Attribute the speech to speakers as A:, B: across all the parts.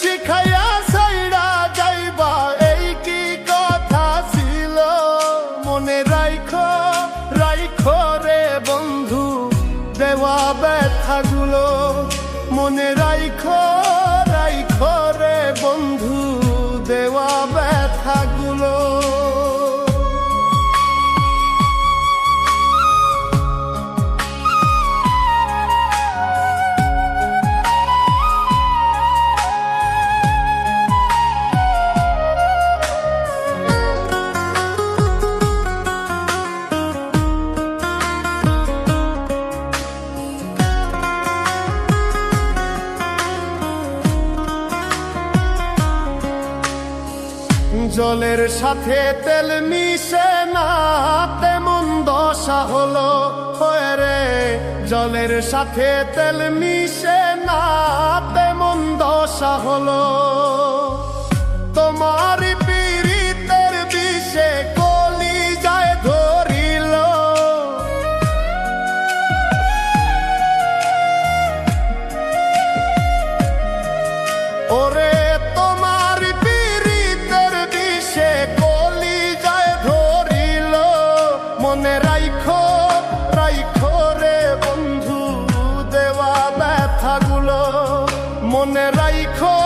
A: শিখাইয়া সাইরা যাইবা, এই কি কথা ছিল? মনে রাইখো রাইখো রে বন্ধু, দেওয়া ব্যথাগুলো। মনে রাইখো জলের সাথে তেল মিশে না, তেমন দশা হলো রে। জলের সাথে তেল মিশে না, তেমন দশা হলো। ব্যথাগুলো মনে রাইখো।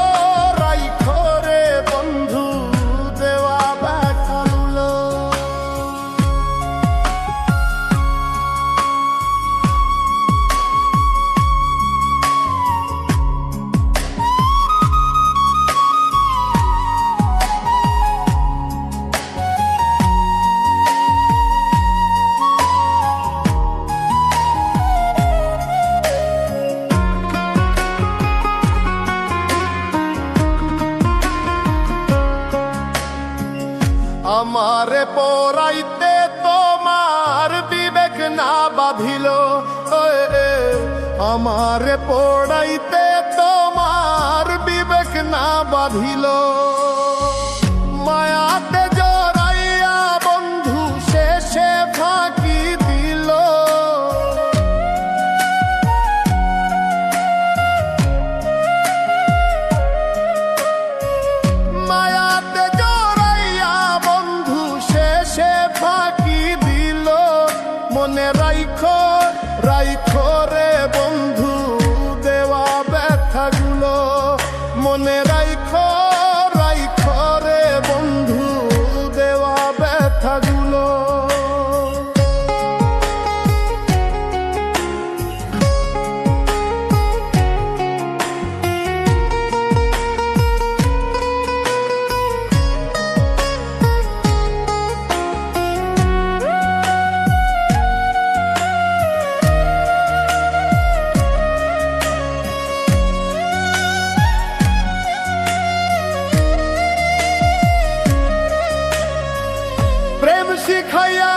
A: আমারে পড়াইতে তোমার বিবেক না বাঁধিল। আমার পড়াইতে তোমার বিবেক না বাঁধিল। right call. শিখাইয়া